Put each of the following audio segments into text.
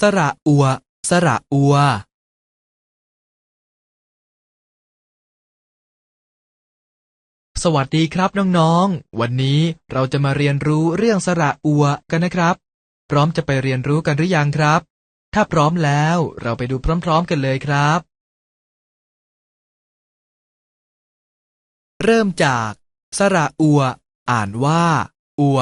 สระอัว สระอัว สวัสดีครับน้องๆ วันนี้เราจะมาเรียนรู้เรื่องสระอัวกันนะครับ พร้อมจะไปเรียนรู้กันหรือยังครับ ถ้าพร้อมแล้วเราไปดูพร้อมๆกันเลยครับ เริ่มจาก สระอัว อ่านว่า อัว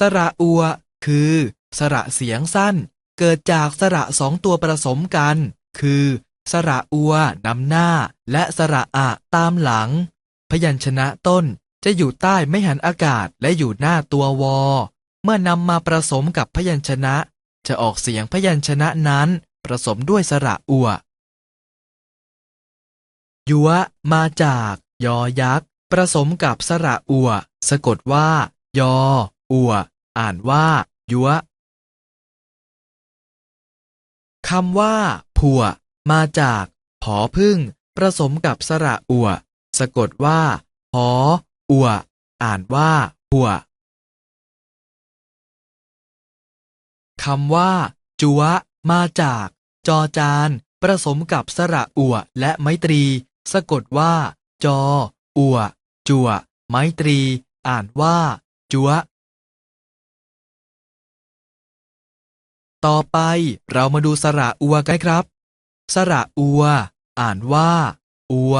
สระอัว คือ สระเสียงสั้น เกิดจากสระสองตัวผสมกัน คือ สระอัวนำหน้า และสระอะตามหลัง พยัญชนะต้นจะอยู่ใต้ไม่หันอากาศและอยู่หน้าตัววอ เมื่อนำมาผสมกับพยัญชนะ จะออกเสียงพยัญชนะนั้นผสมด้วยสระอัวยัวมาจาก ยอยักษ์ผสมกับสระอัว สะกดว่า ยอ อัว อ่านว่า ยัวคำว่า ผัว มาจากผอพึ่งผสมกับสระอัว สะกดว่าหออัว อ่านว่าผัวคำว่า จัว มาจาก จอจาน ผสมกับสระอัว และไมตรี สะกดว่า จอ อัว จัว ไมตรี อ่านว่า จัว ต่อไปเรามาดูสระอัวกันครับ สระอัว อ่านว่า อัว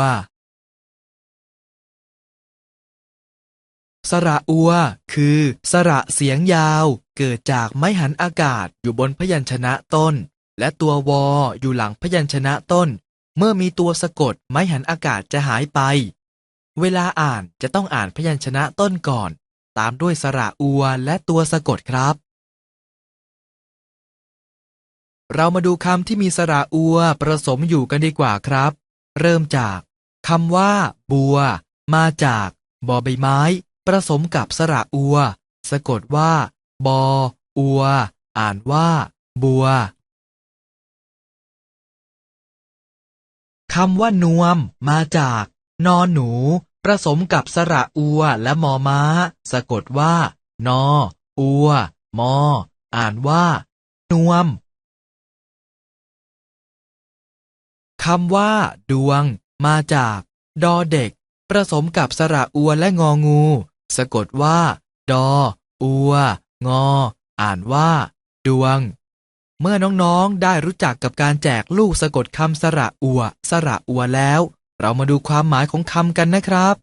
สระอัว คือ สระเสียงยาว เกิดจากไม้หันอากาศอยู่บนพยัญชนะต้น และตัววออยู่หลังพยัญชนะต้น เมื่อมีตัวสะกดไม้หันอากาศจะหายไป เวลาอ่านจะต้องอ่านพยัญชนะต้นก่อน ตามด้วยสระอัวและตัวสะกดครับ เรามาดูคำที่มีสระอัวผสมอยู่กันดีกว่าครับ เริ่มจากคำว่า บัว มาจากบอใบไม้ผสมกับสระอัว สะกดว่า บอ อัว อ่านว่า บัวคำว่านวม มาจาก นอนหนู ผสมกับสระอัวและมอม้า สะกดว่า นอ อัว มอ อ่านว่า นวม คำว่า ดวง มาจาก ดอเด็กผสมกับสระอัวและงองู สะกดว่า ดอ อัว งอ อ่านว่า ดวง เมื่อน้องๆได้รู้จักกับการแจกลูกสะกดคำสระอัว สระอัวแล้ว เรามาดูความหมายของคำกันนะครับ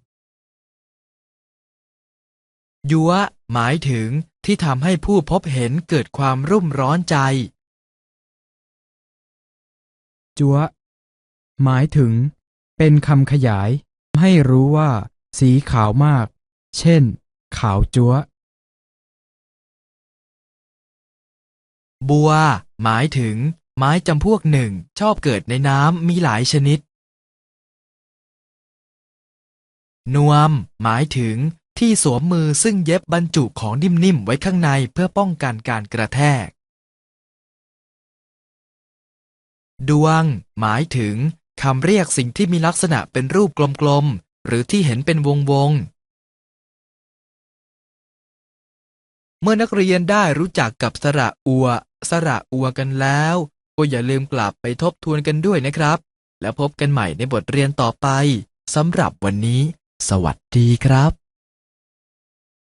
ยัวหมายถึงที่ทำให้ผู้พบเห็นเกิดความรุ่มร้อนใจ จัว หมายถึง เป็นคำขยาย ให้รู้ว่า สีขาวมาก เช่น ขาวจั๊วบัว หมายถึง ไม้จำพวกหนึ่ง ชอบเกิดในน้ำมีหลายชนิด นวม หมายถึง ที่สวมมือซึ่งเย็บบรรจุของนิ่มๆไว้ข้างในเพื่อป้องกันการกระแทกดวง หมายถึง คำเรียกสิ่งที่มีลักษณะเป็นรูปกลมๆ หรือที่เห็นเป็นวงๆเมื่อนักเรียนได้รู้จักกับสระอัว สระอัวกันแล้ว ก็อย่าลืมกลับไปทบทวนกันด้วยนะครับ แล้วพบกันใหม่ในบทเรียนต่อไปสำหรับวันนี้ สวัสดีครับ